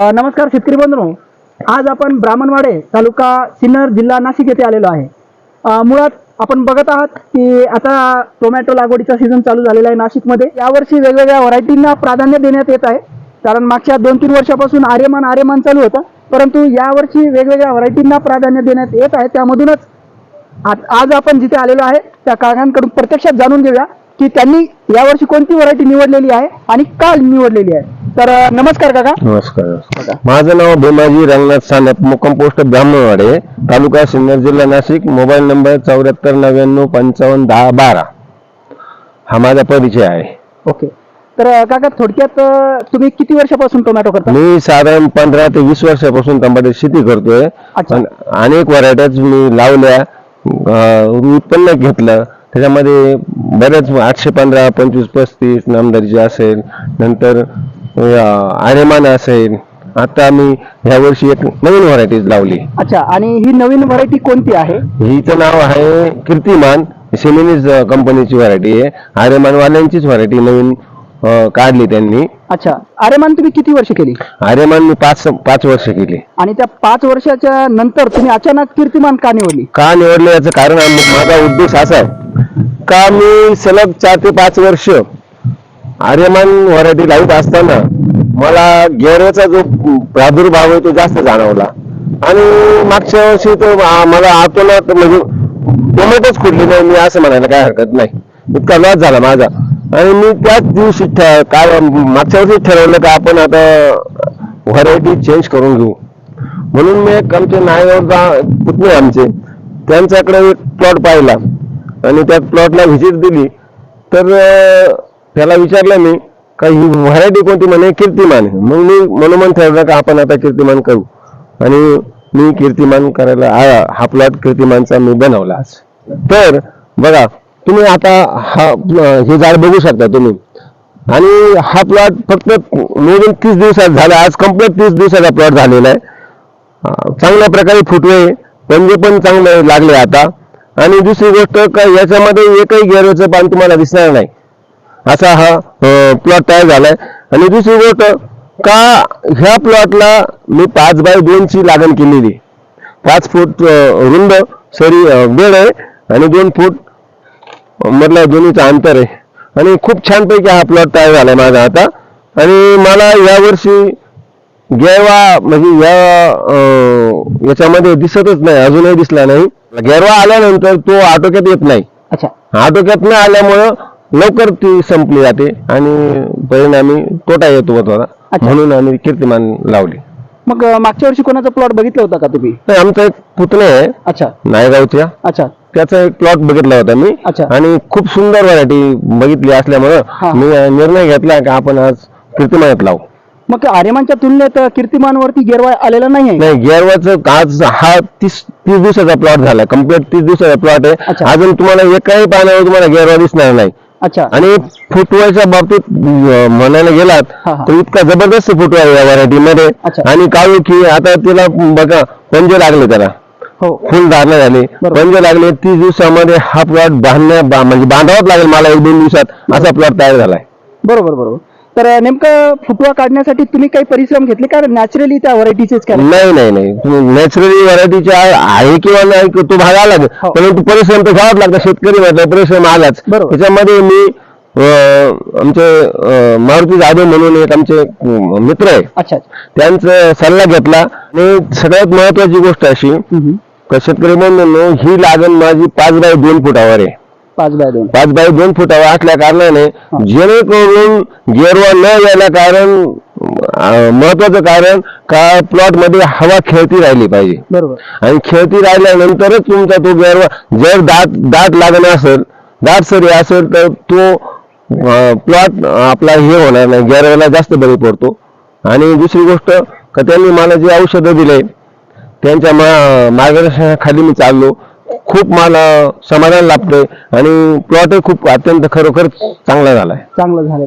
नमस्कार शेतकरी बंधू. आज आपण ब्राह्मणवाडे तालुका सिन्नर जिल्हा नाशिक येथे आलेलो आहे. मुळात आपण बघत आहात की आता टोमॅटो लागवडीचा सीझन चालू झालेला आहे नाशिकमध्ये. यावर्षी वेगवेगळ्या व्हरायटींना प्राधान्य देण्यात येत आहे. कारण मागच्या दोन तीन वर्षापासून आर्यमान आर्यमान चालू होतं. परंतु यावर्षी वेगवेगळ्या व्हरायटींना प्राधान्य देण्यात येत आहे. त्यामधूनच आज आज आपण जिथे आलेलो आहे त्या काकांकडून प्रत्यक्षात जाणून घेऊया की त्यांनी यावर्षी कोणती व्हरायटी निवडलेली आहे आणि का निवडलेली आहे. तर नमस्कार काका. नमस्कार. माझं नाव भीमाजी रंगनाथ सानप मुक्काम पोस्ट ब्राह्मणवाडे तालुका सिन्नर जिल्हा नाशिक मोबाईल नंबर चौऱ्याहत्तर नव्याण्णव पंचावन्न दहा बारा. हा माझा परिचय आहे. ओके. तर काका थोडक्यात तुम्ही किती वर्षापासून टोमॅटो करता? मी साधारण पंधरा ते वीस वर्षापासून टमाटे शेती करतोय. पण अनेक व्हरायट्याच मी लावल्या उत्पन्न घेतलं. त्याच्यामध्ये बरेच आठशे पंधरा पंचवीस पस्तीस नामदारीचे असेल. नंतर अं, आर्यमान असेल आता मी ह्या वर्षी एक नवीन व्हरायटीज लावली. अच्छा आणि ही नवीन व्हरायटी कोणती आहे? हिचं नाव आहे कीर्तिमान. सेमिनीज कंपनीची व्हरायटी आहे. आर्यमान वाल्यांचीच व्हरायटी नवीन अं, काढली त्यांनी. अच्छा अरे मान तुम्ही किती वर्ष केली? आर्यमान मी पाच पाच वर्ष केली. आणि त्या पाच वर्षाच्या नंतर तुम्ही अचानक कीर्तिमान का निवडली? का निवडलं याचं कारण आम- माझा उद्देश असा आहे. का मी सलग चार ते पाच वर्ष आर्यमान व्हरायटी लावत असताना मला गेऱ्याचा जो प्रादुर्भाव आहे तो जास्त जाणवला. आणि मागच्या वर्षी तो मला आतोनात म्हणजे टोमॅटोच खुडली नाही. मी असं म्हणायला काय हरकत नाही. इतका लॉस झाला माझा. आणि मी त्याच दिवशी काय मागच्या वर्षी ठरवलं का आपण आता व्हरायटी चेंज करून घेऊ. म्हणून मी एक आमचे नायगावचा पुतणे आमचे त्यांच्याकडे एक प्लॉट पाहिला. आणि त्या प्लॉटला व्हिजिट दिली. तर त्याला विचारलं मी का ही व्हरायटी कोणती म्हणे? कीर्तिमान. आहे. मग मी मनोमन ठरवलं का आपण आता कीर्तिमान करू. आणि मी कीर्तिमान करायला हा- हा प्लॉट कीर्तिमानचा मी बनवला आज. तर बघा तुम्ही आता हा हे झाड बघू शकता तुम्ही. आणि हा प्लॉट फक्त मोजून तीस दिवसात झाला. आज कंप्लीट तीस दिवसाचा प्लॉट झालेला आहे. चांगल्या प्रकारे फुटवे पंजे पण चांगले लागले आता. आणि दुसरी गोष्ट का याच्यामध्ये एकही गेरचं पान तुम्हाला दिसणार नाही. असा हा प्लॉट तयार झालाय. आणि दुसरी गोष्ट का ह्या प्लॉटला मी पाच बाय दोनची लागण केलेली. पाच फूट रुंद सरी बेड आहे आणि दोन फूट मधला दोन्हीचं अंतर आहे. आणि खूप छानपैकी हा प्लॉट तयार झालाय माझा आता. आणि मला यावर्षी गेरवा म्हणजे या याच्यामध्ये दिसतच नाही अजूनही दिसला नाही. गेरवा आल्यानंतर तो आटोक्यात येत नाही. अच्छा. आटोक्यात न आल्यामुळं लवकर ती संपली जाते आणि परिणामी तोटा येतो अच्छा. म्हणून आम्ही कीर्तिमान लावली. मग अ, मागच्या वर्षी कोणाचा प्लॉट बघितला होता का तुम्ही? तर आमचा एक पुतणे आहे. अच्छा. नायगावच्या अच्छा. त्याचा एक प्लॉट बघितला होता मी. अच्छा. आणि खूप सुंदर व्हरायटी बघितली असल्यामुळं. मी निर्णय घेतला की आपण आज कीर्तिमानात लावू. मग आर्यमानच्या तुलनेत कीर्तिमानवरती गेरवा आलेला नाही आहे? नाही गेरवाचं आज हा तीस तीस दिवसाचा प्लॉट झाला. कंप्लीट तीस दिवसाचा प्लॉट अच्छा. आहे अजून तुम्हाला एकाही पाण्यावर तुम्हाला गेरवा दिसणार नाही. अच्छा. आणि फुटवायच्या बाबतीत म्हणायला गेलात. तर इतका जबरदस्त फुटवा आहे या व्हरायटी मध्ये अच्छा. आणि काळू की आता तिला बघा पंजे लागले त्याला. हो. फुल धारणा झाली. पंजे लागले तीस दिवसामध्ये हा प्लॉट बांधण्या म्हणजे बांधावाच लागेल मला एक दोन दिवसात असा प्लॉट तयार झालाय. बरोबर बरोबर. तर नेमकं फुटवा काढण्यासाठी तुम्ही काही परिश्रम घेतले? का नॅचरली त्या व्हरायटीचेच केले नाही नाही नाही. नॅचरली व्हरायटीच्या आहे किंवा नाही तो भाग आलाच. हो. परंतु परिश्रम तर घ्यावाच लागतात. शेतकरी म्हटलं परिश्रम आलाच. त्याच्यामध्ये मी आमचे मारुती जाधव म्हणून एक आमचे मित्र आहे. त्यांचा सल्ला घेतला. आणि सगळ्यात महत्वाची गोष्ट अशी. का शेतकरी बंधूंनो ही लागण माझी पाच बाय दोन फुटावर आहे. पाच बाय दोन. पाच बाय दोन फुटावर असल्या कारणाने जेणेकरून गेरवा न यायला कारण महत्वाचं कारण का प्लॉटमध्ये हवा खेळती राहिली पाहिजे. बरोबर. आणि खेळती राहिल्यानंतरच तुमचा तो गेरवा जर दाट दाट लागण असेल दाट सरी असेल तर तो प्लॉट आपला हे होणार नाही गेरव्याला जास्त बळी पडतो. आणि दुसरी गोष्ट का त्यांनी मला जे औषधं दिले त्यांच्या मा- मार्गदर्शनाखाली मी चाललो. खूप मला समाधान लाभतंय आणि प्लॉटही खूप अत्यंत खरोखर चांगला झालाय. चांगलं झालं